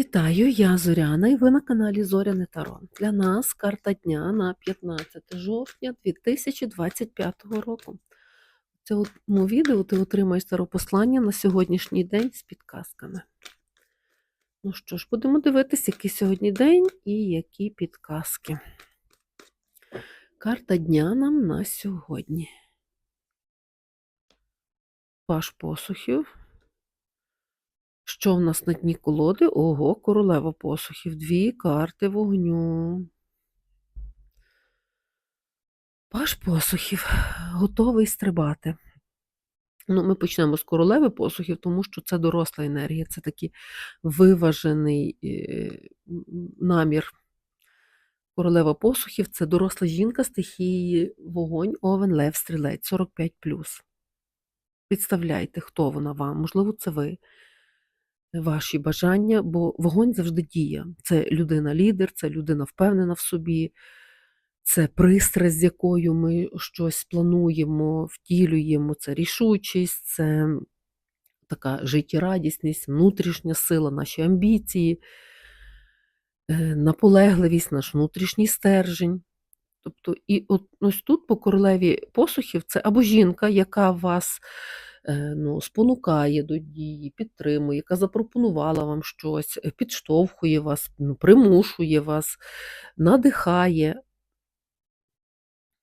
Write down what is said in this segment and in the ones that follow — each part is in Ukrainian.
Вітаю, я Зоряна, і ви на каналі Зоряне Таро. Для нас карта дня на 15 жовтня 2025 року. В цьому відео ти отримаєш таропослання на сьогоднішній день з підказками. Ну що ж, будемо дивитися, який сьогодні день і які підказки. Карта дня нам на сьогодні. Паш посухів. Що в нас на дні колоди? Ого, королева посухів. Дві карти вогню. Паш посухів готовий стрибати. Ну, Ми почнемо з королеви посухів, тому що це доросла енергія, це такий виважений е, намір. Королева посухів це доросла жінка стихії вогонь, овен, лев, стрілець, 45. Представляйте, хто вона вам, можливо, це ви ваші бажання, бо вогонь завжди діє. Це людина-лідер, це людина впевнена в собі, це пристрасть, з якою ми щось плануємо, втілюємо, це рішучість, це така життєрадісність, внутрішня сила, наші амбіції, е, наполегливість, наш внутрішній стержень. Тобто, і от ось тут по королеві посухів це або жінка, яка вас ну, спонукає до дії, підтримує, яка запропонувала вам щось, е, підштовхує вас, ну, примушує вас, надихає.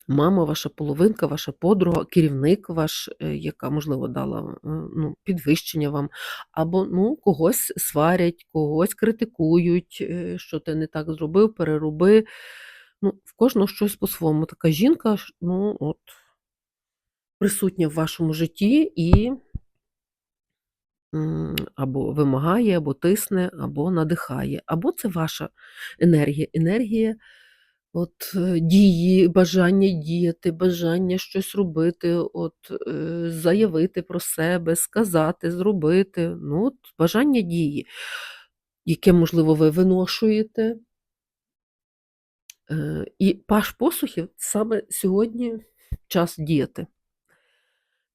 Мама, ваша половинка, ваша подруга, керівник ваш, е, яка, можливо, дала ну, підвищення вам, або ну, когось сварять, когось критикують, що ти не так зробив, перероби. Ну, В кожного щось по-своєму. Така жінка, ну, от присутня в вашому житті і або вимагає, або тисне, або надихає, або це ваша енергія. Енергія от, е, дії, бажання діяти, бажання щось робити, от, е, заявити про себе, сказати, зробити. Ну, от, Бажання дії, яке, можливо, ви виношуєте. Е, і паш посухів саме сьогодні час діяти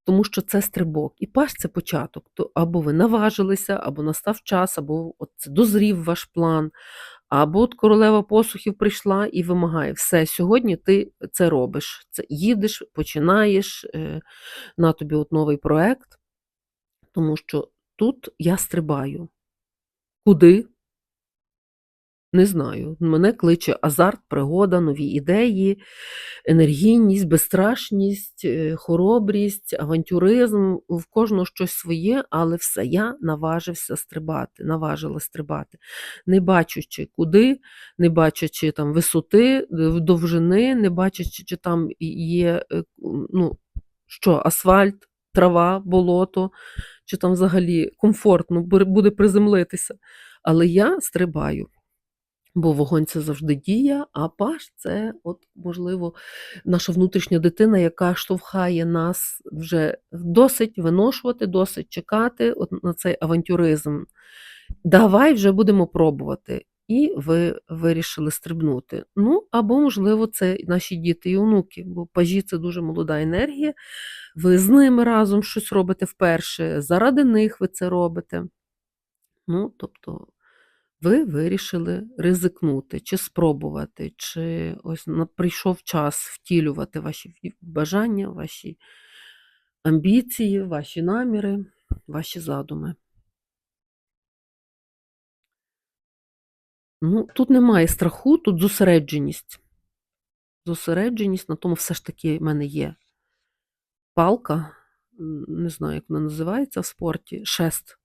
тому що це стрибок. І паш це початок. То або ви наважилися, або настав час, або от дозрів ваш план, або от королева посухів прийшла і вимагає, все, сьогодні ти це робиш. Це Їдеш, починаєш, е, на тобі от новий проект, тому що тут я стрибаю. Куди? Не знаю. Мене кличе азарт, пригода, нові ідеї, енергійність, безстрашність, е, хоробрість, авантюризм. В кожного щось своє, але все, я наважився стрибати, наважила стрибати, не бачучи куди, не бачачи там висоти, довжини, не бачачи, чи там є е, ну, що, асфальт, трава, болото, чи там взагалі комфортно буде приземлитися. Але я стрибаю. Бо вогонь це завжди дія, а паш це, от, можливо, наша внутрішня дитина, яка штовхає нас вже досить виношувати, досить чекати от на цей авантюризм. Давай вже будемо пробувати. І ви вирішили стрибнути. Ну, або, можливо, це наші діти і онуки, бо пажі це дуже молода енергія. Ви з ними разом щось робите вперше, заради них ви це робите. Ну, тобто ви вирішили ризикнути, чи спробувати, чи ось прийшов час втілювати ваші бажання, ваші амбіції, ваші наміри, ваші задуми. Ну, Тут немає страху, тут зосередженість. Зосередженість на тому все ж таки в мене є палка, не знаю, як вона називається в спорті, шест.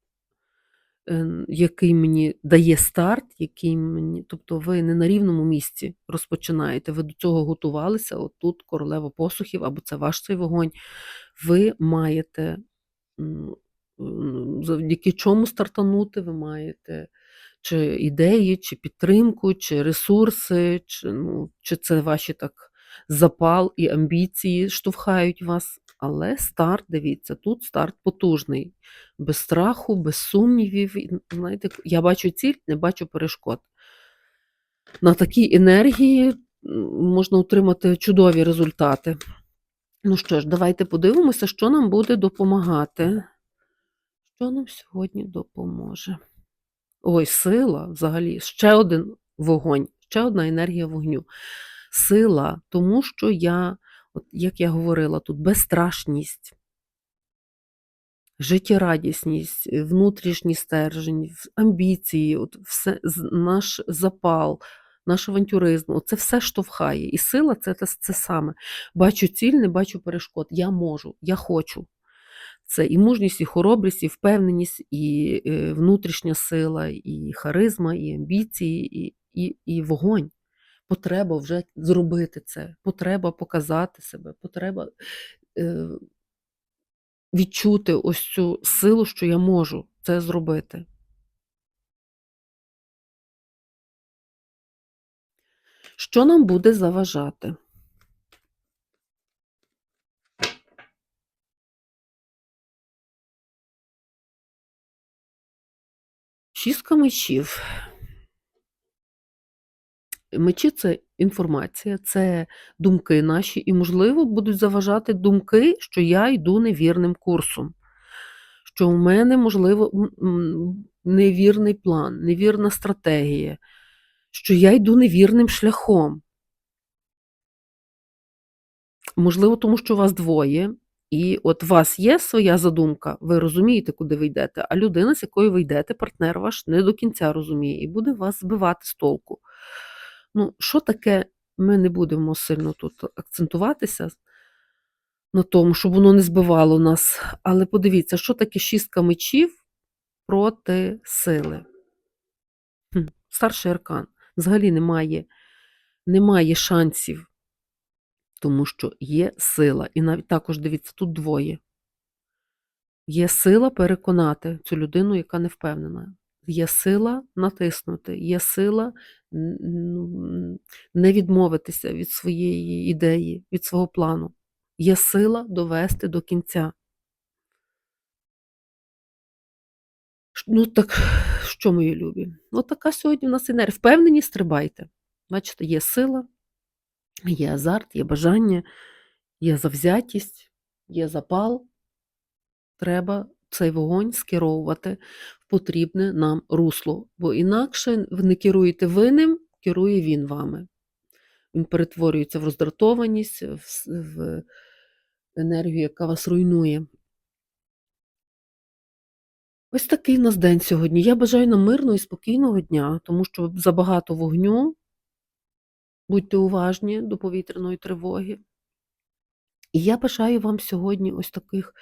Ем, який мені дає старт, який мені, тобто ви не на рівному місці розпочинаєте, ви до цього готувалися, от тут королева посухів, або це ваш цей вогонь, ви маєте завдяки чому стартанути, ви маєте чи ідеї, чи підтримку, чи ресурси, чи, ну, чи це ваші так запал і амбіції штовхають вас. Але старт, дивіться, тут старт потужний, без страху, без сумнівів. Знаєте, Я бачу ціль, не бачу перешкод. На такій енергії можна отримати чудові результати. Ну що ж, давайте подивимося, що нам буде допомагати. Що нам сьогодні допоможе? ой, сила взагалі, ще один вогонь, ще одна енергія вогню. Сила, тому що я, от як я говорила, тут безстрашність, життєрадісність, внутрішній стержень, амбіції, от все, наш запал, наш авантюризм, це все штовхає. І сила це, те- це саме. Бачу ціль, не бачу перешкод. Я можу, я хочу. Це і мужність, і хоробрість, і впевненість, і е, внутрішня сила, і харизма, і амбіції, і, і, і вогонь. Потреба вже зробити це, потреба показати себе, потреба е, відчути ось цю силу, що я можу це зробити. Що нам буде заважати? Шістка мечів. Мечі це інформація, це думки наші, і, можливо, будуть заважати думки, що я йду невірним курсом, що у мене, можливо, невірний план, невірна стратегія, що я йду невірним шляхом. Можливо, тому що вас двоє, і от у вас є своя задумка, ви розумієте, куди ви йдете, а людина, з якою ви йдете, партнер ваш, не до кінця розуміє і буде вас збивати з толку. Ну, що таке, ми не будемо сильно тут акцентуватися на тому, щоб воно не збивало нас. Але подивіться, що таке шістка мечів проти сили. Хм, Старший аркан. Взагалі немає, немає шансів, тому що є сила. І навіть також дивіться, тут двоє. Є сила переконати цю людину, яка не впевнена. Є сила натиснути, є сила н- н- не відмовитися від своєї ідеї, від свого плану. Є сила довести до кінця. Ну так, що, мої любі? Ну, така сьогодні в нас енергія. Впевнені, стрибайте. Бачите, є сила, є азарт, є бажання, є завзятість, є запал. Треба цей вогонь скеровувати в потрібне нам русло, бо інакше не керуєте ви ним, керує він вами. Він перетворюється в роздратованість, в, енергію, яка вас руйнує. Ось такий в нас день сьогодні. Я бажаю нам мирного і спокійного дня, тому що забагато вогню. Будьте уважні до повітряної тривоги. І я бажаю вам сьогодні ось таких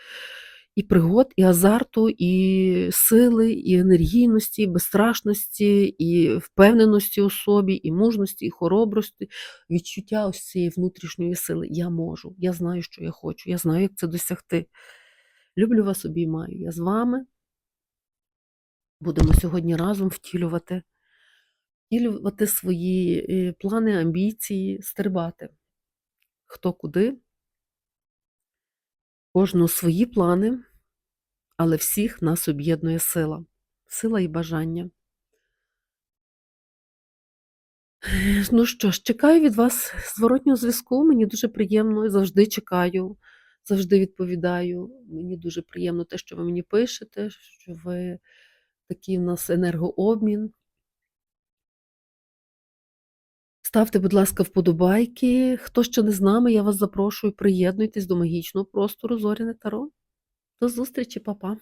і пригод, і азарту, і сили, і енергійності, і безстрашності, і впевненості у собі, і мужності, і хоробрості, відчуття ось цієї внутрішньої сили. Я можу, я знаю, що я хочу, я знаю, як це досягти. Люблю вас, обіймаю. Я з вами. Будемо сьогодні разом втілювати, втілювати свої е, плани, амбіції, стрибати. Хто куди, кожного свої плани, але всіх нас об'єднує сила, сила і бажання. Ну що ж, чекаю від вас зворотнього зв'язку. Мені дуже приємно, завжди чекаю, завжди відповідаю. Мені дуже приємно те, що ви мені пишете, що ви такий в нас енергообмін. Ставте, будь ласка, вподобайки. Хто ще не з нами, я вас запрошую, приєднуйтесь до магічного простору Зоряне Таро. До зустрічі, па-па!